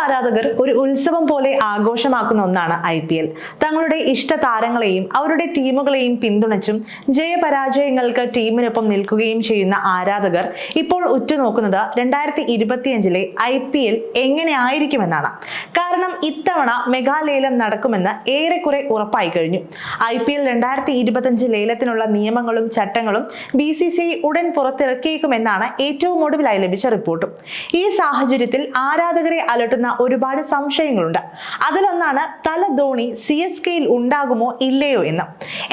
ആരാധകർ ഒരു ഉത്സവം പോലെ ആഘോഷമാക്കുന്ന ഒന്നാണ് ഐ പി എൽ. തങ്ങളുടെ ഇഷ്ട താരങ്ങളെയും അവരുടെ ടീമുകളെയും പിന്തുണച്ചും ജയപരാജയങ്ങൾക്ക് ടീമിനൊപ്പം നിൽക്കുകയും ചെയ്യുന്ന ആരാധകർ ഇപ്പോൾ ഉറ്റുനോക്കുന്നത് രണ്ടായിരത്തി ഇരുപത്തിയഞ്ചിലെ ഐ പി എൽ എങ്ങനെയായിരിക്കുമെന്നാണ്. കാരണം ഇത്തവണ മെഗാലേലം നടക്കുമെന്ന് ഏറെക്കുറെ ഉറപ്പായി കഴിഞ്ഞു. ഐ പി എൽ രണ്ടായിരത്തി ഇരുപത്തിയഞ്ച് ലേലത്തിനുള്ള നിയമങ്ങളും ചട്ടങ്ങളും ബി സി സി ഐ ഉടൻ പുറത്തിറക്കിയേക്കുമെന്നാണ് ഏറ്റവും ഒടുവിലായി ലഭിച്ച റിപ്പോർട്ടും. ഈ സാഹചര്യത്തിൽ ആരാധകരെ അലട്ടുന്ന ഒരുപാട് സംശയങ്ങളുണ്ട്. അതിലൊന്നാണ് തല ധോണി സി എസ് കെയിൽ ഉണ്ടാകുമോ ഇല്ലയോ എന്ന്.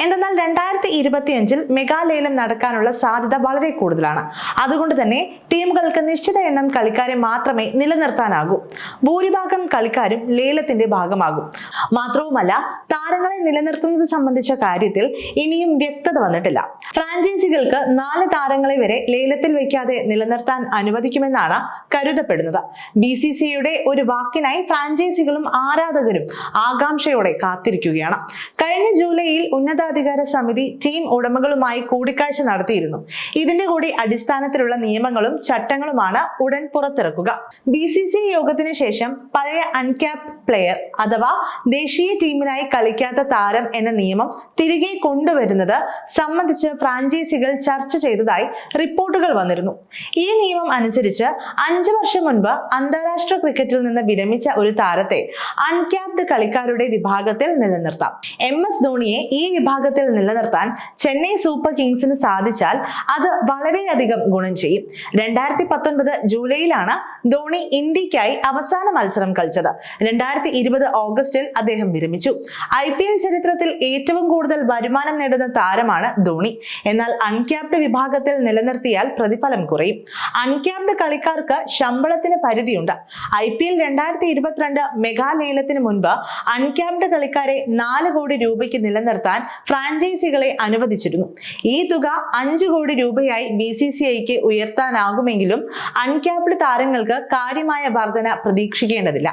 എന്തെന്നാൽ രണ്ടായിരത്തി ഇരുപത്തിയഞ്ചിൽ മെഗാലയിലും നടക്കാനുള്ള സാധ്യത വളരെ കൂടുതലാണ്. അതുകൊണ്ട് തന്നെ ടീമുകൾക്ക് നിശ്ചിത എണ്ണം കളിക്കാരെ മാത്രമേ നിലനിർത്താനാകൂ. ഭൂരിഭാഗം കളിക്കാരും ലേലത്തിന്റെ ഭാഗമാകും. മാത്രവുമല്ല താരങ്ങളെ നിലനിർത്തുന്നത് സംബന്ധിച്ച കാര്യത്തിൽ ഇനിയും വ്യക്തത വന്നിട്ടില്ല. ഫ്രാഞ്ചൈസികൾക്ക് നാല് താരങ്ങളെ വരെ ലേലത്തിൽ വയ്ക്കാതെ നിലനിർത്താൻ അനുവദിക്കുമെന്നാണ് കരുതപ്പെടുന്നത്. ബി സി സിയുടെ ഒരു വാക്കിനായി ഫ്രാഞ്ചൈസികളും ആരാധകരും ആകാംക്ഷയോടെ കാത്തിരിക്കുകയാണ്. കഴിഞ്ഞ ജൂലൈയിൽ ഉന്നതാധികാര സമിതി ടീം ഉടമകളുമായി കൂടിക്കാഴ്ച നടത്തിയിരുന്നു. ഇതിന്റെ കൂടി അടിസ്ഥാനത്തിലുള്ള നിയമങ്ങളും ചട്ടങ്ങളുമാണ് ഉടൻ പുറത്തിറക്കുക. ബി സി സി യോഗത്തിന് ശേഷം പഴയ അൺക്യാപ് പ്ലെയർ അഥവാ ദേശീയ ടീമിനായി കളിക്കാത്ത താരം എന്ന നിയമം തിരികെ കൊണ്ടുവരുന്നത് സംബന്ധിച്ച് ഫ്രാഞ്ചൈസികൾ ചർച്ച ചെയ്തതായി റിപ്പോർട്ടുകൾ വന്നിരുന്നു. ഈ നിയമം അനുസരിച്ച് അഞ്ചു വർഷം മുൻപ് അന്താരാഷ്ട്ര ക്രിക്കറ്റിൽ നിന്ന് വിരമിച്ച ഒരു താരത്തെ അൺക്യാപ്ഡ് കളിക്കാരുടെ വിഭാഗത്തിൽ നിലനിർത്താം. എം എസ് ധോണിയെ ഈ വിഭാഗത്തിൽ നിലനിർത്താൻ ചെന്നൈ സൂപ്പർ കിങ്സിന് സാധിച്ചാൽ അത് വളരെയധികം ഗുണം ചെയ്യും. രണ്ടായിരത്തി പത്തൊൻപത് ജൂലൈയിലാണ് ധോണി ഇന്ത്യക്കായി അവസാന മത്സരം കളിച്ചത്. രണ്ടായിരത്തി ഇരുപത് ഓഗസ്റ്റിൽ അദ്ദേഹം വിരമിച്ചു. ഐ പി എൽ ചരിത്രത്തിൽ ഏറ്റവും കൂടുതൽ വരുമാനം നേടുന്ന താരമാണ് ധോണി. എന്നാൽ അൺക്യാപ്ഡ് വിഭാഗത്തിൽ നിലനിർത്തിയാൽ പ്രതിഫലം കുറയും. അൺക്യാപ്ഡ് കളിക്കാർക്ക് ശമ്പളത്തിന് പരിധിയുണ്ട്. ഐ പി എൽ രണ്ടായിരത്തി ഇരുപത്തിരണ്ട് മെഗാ ലേലത്തിന് മുൻപ് അൺക്യാപ്ഡ് കളിക്കാരെ നാല് കോടി രൂപയ്ക്ക് നിലനിർത്താൻ ഫ്രാഞ്ചൈസികളെ അനുവദിച്ചിരുന്നു. ഈ തുക അഞ്ച് കോടി രൂപയായി ബി സി സി ഐക്ക് ഉയർത്താനാകുമെങ്കിലും അൺക്യാപ്ഡ് താരങ്ങൾക്ക് കാര്യമായ വർധന പ്രതീക്ഷിക്കേണ്ടതില്ല.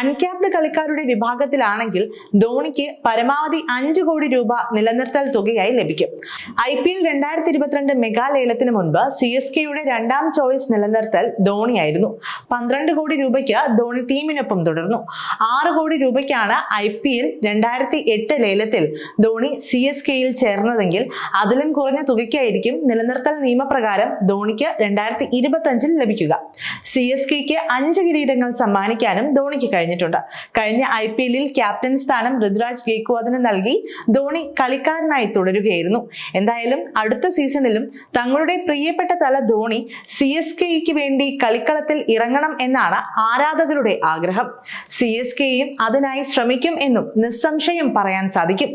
അൺക്യാപ്ഡ് കളിക്കാരുടെ വിഭാഗത്തിലാണെങ്കിൽ ധോണിക്ക് പരമാവധി അഞ്ച് കോടി രൂപ നിലനിർത്തൽ തുകയായി ലഭിക്കും. ഐ പി എൽ രണ്ടായിരത്തി ഇരുപത്തിരണ്ട് മെഗാ ലേലത്തിന് മുൻപ് സി എസ് കെയുടെ രണ്ടാം ചോയ്സ് നിലനിർത്തൽ ധോണിയായിരുന്നു. പന്ത്രണ്ട് കോടി രൂപയ്ക്ക് ധോണി ടീമിനൊപ്പം തുടർന്നു. ആറ് കോടി രൂപയ്ക്കാണ് ഐ പി എൽ രണ്ടായിരത്തി എട്ട് ലേലത്തിൽ ധോണി സി എസ് കെയിൽ ചേർന്നതെങ്കിൽ അതിലും കുറഞ്ഞ തുകയ്ക്കായിരിക്കും നിലനിർത്തൽ നിയമപ്രകാരം ധോണിക്ക് രണ്ടായിരത്തി ഇരുപത്തി അഞ്ചിൽ ലഭിക്കുക. സി എസ് കെക്ക് അഞ്ച് കിരീടങ്ങൾ സമ്മാനിക്കാനും ധോണിക്ക് കഴിഞ്ഞിട്ടുണ്ട്. കഴിഞ്ഞ ഐ പി എല്ലിൽ ക്യാപ്റ്റൻ സ്ഥാനം ഋതുരാജ് ഗേക്വാദിന് നൽകി ധോണി കളിക്കാരനായി തുടരുകയായിരുന്നു. എന്തായാലും അടുത്ത സീസണിലും തങ്ങളുടെ പ്രിയപ്പെട്ട തല ധോണി സി എസ് കെയ്ക്ക് വേണ്ടി കളിക്കളത്തിൽ ഇറങ്ങണം എന്നാണ് ആരാധകരുടെ ആഗ്രഹം. സി എസ് കെയും അതിനായി ശ്രമിക്കും എന്നും നിസ്സംശയം പറയാൻ സാധിക്കും.